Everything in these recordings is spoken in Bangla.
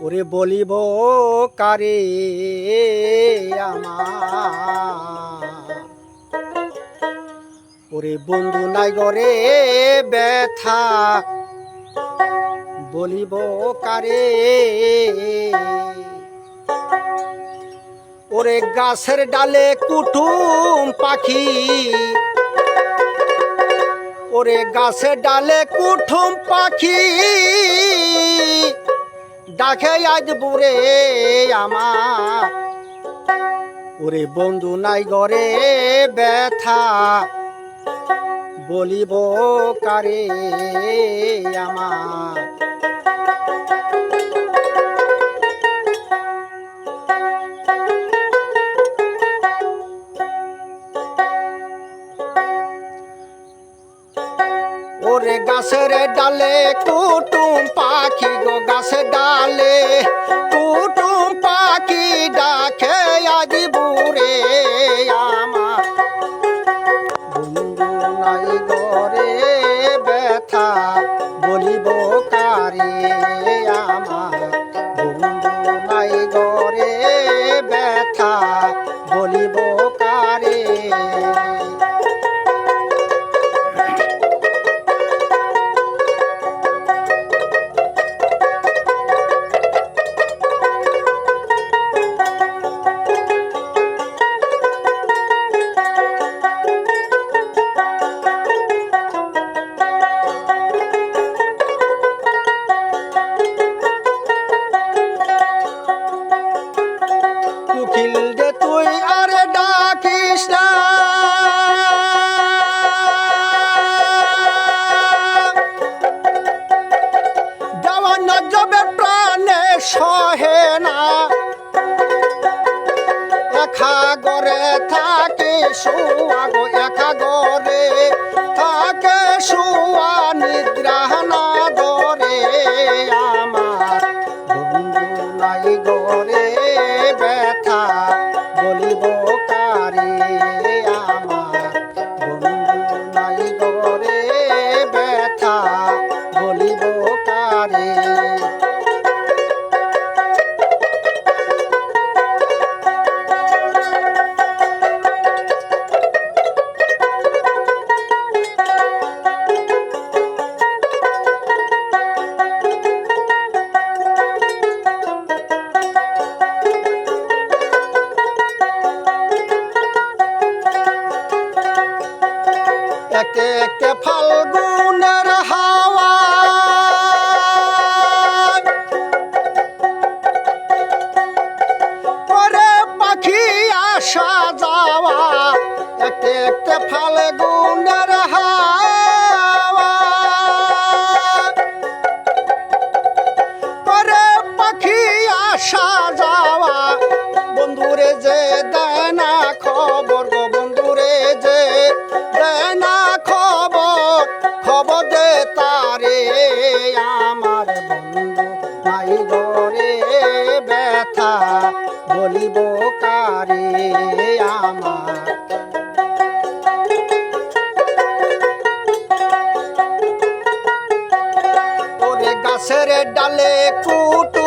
ওরে বলিব, কারে ওরে বন্ধু নাই গরে ব্যথা। বলিব, কারে? ওরে গাছের ডালে কুটুম পাখি। ওরে গাছে ডালে কুঠুম পাখি। ডাকে আজ বুড়ে আমা ওরে বন্ধু নাই গরে ব্যথা। বলিব কারে আমার? গাছের ডালে কুটুম পাখি গো গাছের ডালে একা গরে থাকে শুয়া গো একা গরে থাকে শুয়া একে একে ফাল্গুনের হাওয়া করে পাখি আসা যাওয়া একে একে ফাল্গুনের বলিব কারে আমার? ওরে গাছের ডালে কুটুম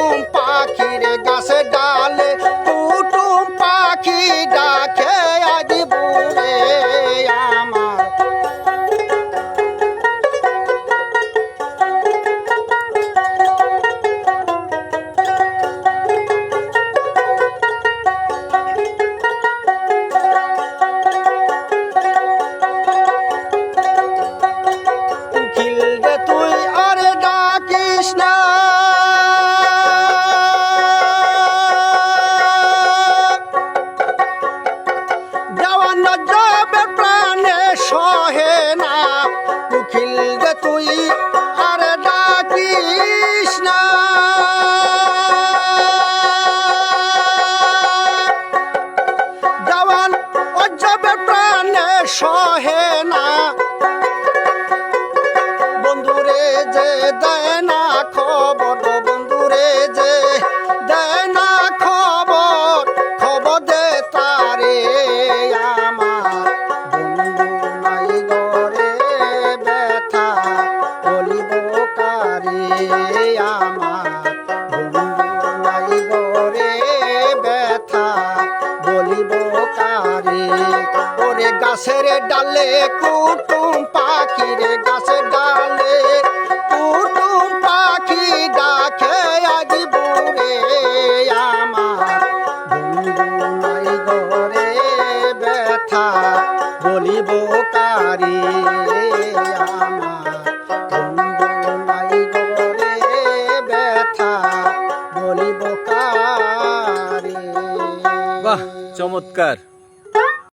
যাবে প্রাণে সহে না। উকিল রে তুই, আরে ডাকিস না। দেওয়ান যাবে প্রাণে সহে না। বন্ধুরে যে দেয় না খবর গাছের ডালে কুটুম পাখি রে গাছের ডালে কুটুম পাখি ডাকে আজি বুড়ে আমার। ঘরে ব্যথা, বলিব কারি চমৎকার।